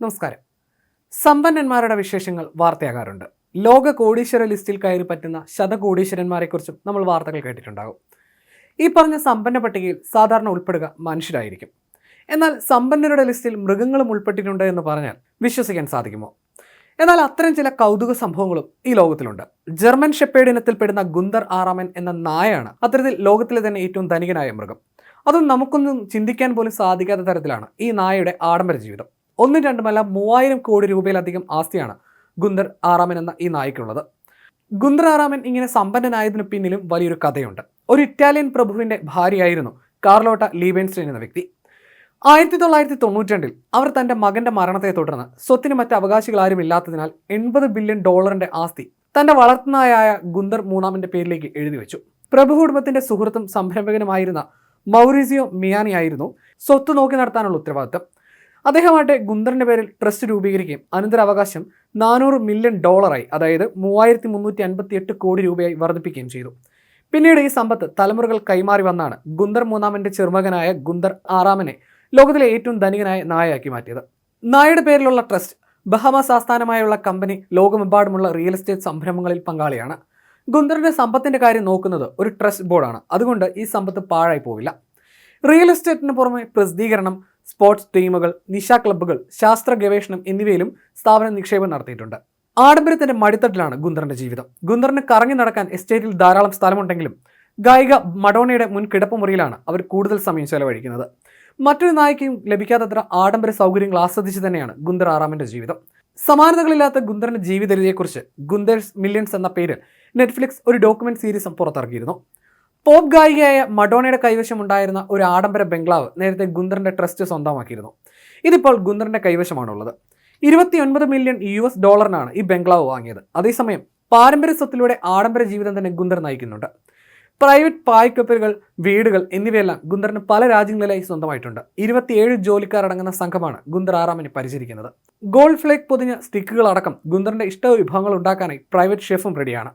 നമസ്കാരം. സമ്പന്നന്മാരുടെ വിശേഷങ്ങൾ വാർത്തയാകാറുണ്ട്. ലോക കോടീശ്വര ലിസ്റ്റിൽ കയറി പറ്റുന്ന ശതകോടീശ്വരന്മാരെക്കുറിച്ചും നമ്മൾ വാർത്തകൾ കേട്ടിട്ടുണ്ടാകും. ഈ പറഞ്ഞ സമ്പന്ന പട്ടികയിൽ സാധാരണ ഉൾപ്പെടുക മനുഷ്യരായിരിക്കും. എന്നാൽ സമ്പന്നരുടെ ലിസ്റ്റിൽ മൃഗങ്ങളും ഉൾപ്പെട്ടിട്ടുണ്ട് എന്ന് പറഞ്ഞാൽ വിശ്വസിക്കാൻ സാധിക്കുമോ? എന്നാൽ അത്തരം ചില കൗതുക സംഭവങ്ങളും ഈ ലോകത്തിലുണ്ട്. ജർമ്മൻ ഷെപ്പേഡ് ഇനത്തിൽപ്പെടുന്ന ഗുന്ദർ ആറാമൻ എന്ന നായാണ് അത്തരത്തിൽ ലോകത്തിലെ തന്നെ ഏറ്റവും ധനികനായ മൃഗം. അതും നമുക്കൊന്നും ചിന്തിക്കാൻ പോലും സാധിക്കാത്ത തരത്തിലാണ് ഈ നായയുടെ ആഡംബര ജീവിതം. ഒന്നും രണ്ടുമല്ല മൂവായിരം കോടി രൂപയിലധികം ആസ്തിയാണ് ഗുന്ദർ ആറാമൻ എന്ന ഈ നായ്ക്കുള്ളത് ഗുന്ദർ ആറാമൻ ഇങ്ങനെ സമ്പന്നനായതിനു പിന്നിലും വലിയൊരു കഥയുണ്ട്. ഒരു ഇറ്റാലിയൻ പ്രഭുവിന്റെ ഭാര്യയായിരുന്നു കാർലോട്ട ലീബൻസ്റ്റൈൻ എന്ന വ്യക്തി. ആയിരത്തി തൊള്ളായിരത്തി തൊണ്ണൂറ്റി അവർ തന്റെ മകന്റെ മരണത്തെ തുടർന്ന് സ്വത്തിന് മറ്റ് അവകാശികൾ ആരും ഇല്ലാത്തതിനാൽ എൺപത് ബില്യൺ ഡോളറിന്റെ ആസ്തി തന്റെ വളർത്തുനായായ ഗുന്ദർ മൂന്നാമന്റെ പേരിലേക്ക് എഴുതി വെച്ചു. പ്രഭു കുടുംബത്തിന്റെ സുഹൃത്തും സംരംഭകനുമായിരുന്ന മൗറീസിയോ മിയാനി ആയിരുന്നു സ്വത്ത് നോക്കി നടത്താനുള്ള ഉത്തരവാദിത്തം. അദ്ദേഹമായിട്ട് ഗുന്ദറിന്റെ പേരിൽ ട്രസ്റ്റ് രൂപീകരിക്കുകയും അനന്തരാവകാശം നാനൂറ് മില്യൺ ഡോളറായി അതായത് മൂവായിരത്തി മുന്നൂറ്റി അൻപത്തി എട്ട് കോടി രൂപയായി വർദ്ധിപ്പിക്കുകയും ചെയ്തു. പിന്നീട് ഈ സമ്പത്ത് തലമുറകൾ കൈമാറി വന്നാണ് ഗുന്ദർ മൂന്നാമന്റെ ചെറുമകനായ ഗുന്ദർ ആറാമനെ ലോകത്തിലെ ഏറ്റവും ധനികനായ നായയാക്കി മാറ്റിയത്. നായയുടെ പേരിലുള്ള ട്രസ്റ്റ് ബഹമാസ് ആസ്ഥാനമായുള്ള കമ്പനി ലോകമെമ്പാടുമുള്ള റിയൽ എസ്റ്റേറ്റ് സംരംഭങ്ങളിൽ പങ്കാളിയാണ്. ഗുന്ദറിന്റെ സമ്പത്തിന്റെ കാര്യം നോക്കുന്നത് ഒരു ട്രസ്റ്റ് ബോർഡാണ്. അതുകൊണ്ട് ഈ സമ്പത്ത് പാഴായി പോവില്ല. റിയൽ എസ്റ്റേറ്റിന് പുറമെ പ്രസിദ്ധീകരണം സ്പോർട്സ് ടീമുകൾ നിശ ക്ലബ്ബുകൾ ശാസ്ത്ര ഗവേഷണം എന്നിവയിലും സ്ഥാപനം നിക്ഷേപം നടത്തിയിട്ടുണ്ട്. ആഡംബരത്തിന്റെ മടിത്തട്ടിലാണ് ഗുന്ദറിന്റെ ജീവിതം. ഗുന്ദറിന് കറങ്ങി നടക്കാൻ എസ്റ്റേറ്റിൽ ധാരാളം സ്ഥലമുണ്ടെങ്കിലും ഗായിക മഡോണയുടെ മുൻ കിടപ്പ് മുറിയിലാണ് അവർ കൂടുതൽ സമയം ചെലവഴിക്കുന്നത്. മറ്റൊരു നായികയും ലഭിക്കാത്തത്ര ആഡംബര സൗകര്യങ്ങൾ ആസ്വദിച്ച് തന്നെയാണ് ഗുന്ദർ ആറാമിന്റെ ജീവിതം. സമാനതകളില്ലാത്ത ഗുന്ദറിന്റെ ജീവിതരീതിയെക്കുറിച്ച് ഗുന്ദേഴ്സ് മില്യൺസ് എന്ന പേരിൽ നെറ്റ്ഫ്ലിക്സ് ഒരു ഡോക്യുമെന്റ് സീരീസും പുറത്തിറക്കിയിരുന്നു. പോപ്പ് ഗായികയായ മഡോണയുടെ കൈവശം ഉണ്ടായിരുന്ന ഒരു ആഡംബര ബംഗ്ലാവ് നേരത്തെ ഗുന്ദറിന്റെ ട്രസ്റ്റ് സ്വന്തമാക്കിയിരുന്നു. ഇതിപ്പോൾ ഗുന്ദറിന്റെ കൈവശമാണുള്ളത്. ഇരുപത്തിയൊൻപത് മില്യൺ യു എസ് ഡോളറിനാണ് ഈ ബംഗ്ലാവ് വാങ്ങിയത്. അതേസമയം പാരമ്പര്യ സ്വത്തിലൂടെ ആഡംബര ജീവിതം തന്നെ ഗുന്ദർ നയിക്കുന്നുണ്ട്. പ്രൈവറ്റ് പായ്ക്കപ്പലുകൾ വീടുകൾ എന്നിവയെല്ലാം ഗുന്ദറിന് പല രാജ്യങ്ങളിലായി സ്വന്തമായിട്ടുണ്ട്. ഇരുപത്തിയേഴ് ജോലിക്കാരടങ്ങുന്ന സംഘമാണ് ഗുന്ദർ ആറാമിനെ പരിചരിക്കുന്നത്. ഗോൾഡ് ഫ്ലേക്ക് പൊതിഞ്ഞ സ്റ്റിക്കുകൾ അടക്കം ഗുന്ദറിന്റെ ഇഷ്ട വിഭവങ്ങൾ ഉണ്ടാക്കാനായി പ്രൈവറ്റ് ഷെഫും റെഡിയാണ്.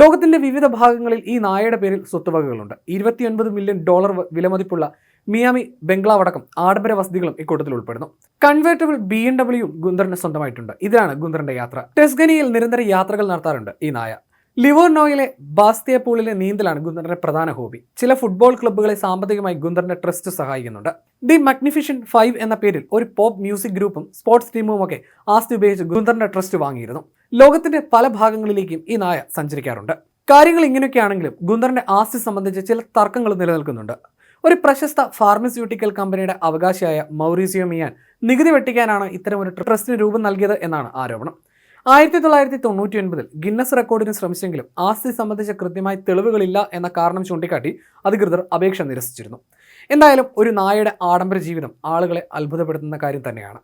ലോകത്തിന്റെ വിവിധ ഭാഗങ്ങളിൽ ഈ നായയുടെ പേരിൽ സ്വത്തുവകകളുണ്ട്. ഇരുപത്തിയൊൻപത് മില്യൺ ഡോളർ വിലമതിപ്പുള്ള മിയാമി ബംഗ്ലാവ് അടക്കം ആഡംബര വസതികളും ഇക്കൂട്ടത്തിൽ ഉൾപ്പെടുന്നു. കൺവേർട്ടബിൾ ബി എം ഡബ്ല്യു ഗുന്ദറിന് സ്വന്തമായിട്ടുണ്ട്. ഇതാണ് ഗുന്ദറിന്റെ യാത്ര. ടെസ്ഗനിയിൽ നിരന്തര യാത്രകൾ നടത്താറുണ്ട് ഈ നായ. ലിവോർനോയിലെ ബാസ്തിയ പൂളിലെ നീന്തലാണ് ഗുന്ദറിന്റെ പ്രധാന ഹോബി. ചില ഫുട്ബോൾ ക്ലബ്ബുകളെ സാമ്പത്തികമായി ഗുന്ദറിന്റെ ട്രസ്റ്റ് സഹായിക്കുന്നുണ്ട്. ദി മഗ്നിഫിഷൻ ഫൈവ് എന്ന പേരിൽ ഒരു പോപ്പ് മ്യൂസിക് ഗ്രൂപ്പും സ്പോർട്സ് ടീമും ഒക്കെ ആസ്തി ഉപയോഗിച്ച് ഗുന്ദറിന്റെ ട്രസ്റ്റ് വാങ്ങിയിരുന്നു. ലോകത്തിന്റെ പല ഭാഗങ്ങളിലേക്കും ഈ നായ സഞ്ചരിക്കാറുണ്ട്. കാര്യങ്ങൾ ഇങ്ങനെയൊക്കെയാണെങ്കിലും ഗുന്ദറിന്റെ ആസ്തി സംബന്ധിച്ച് ചില തർക്കങ്ങൾ നിലനിൽക്കുന്നുണ്ട്. ഒരു പ്രശസ്ത ഫാർമസ്യൂട്ടിക്കൽ കമ്പനിയുടെ അവകാശിയായ മൗറീസിയോ മിയാൻ നികുതി വെട്ടിക്കാനാണ് ഇത്തരം ഒരു ട്രസ്റ്റിന് രൂപം നൽകിയത് എന്നാണ് ആരോപണം. ആയിരത്തി തൊള്ളായിരത്തി തൊണ്ണൂറ്റി ഒൻപതിൽ ഗിന്നസ് റെക്കോർഡിന് ശ്രമിച്ചെങ്കിലും ആസ്തി സംബന്ധിച്ച കൃത്യമായ തെളിവുകളില്ല എന്ന കാരണം ചൂണ്ടിക്കാട്ടി അധികൃതർ അപേക്ഷ നിരസിച്ചിരുന്നു. എന്തായാലും ഒരു നായയുടെ ആഡംബര ജീവിതം ആളുകളെ അത്ഭുതപ്പെടുത്തുന്ന കാര്യം തന്നെയാണ്.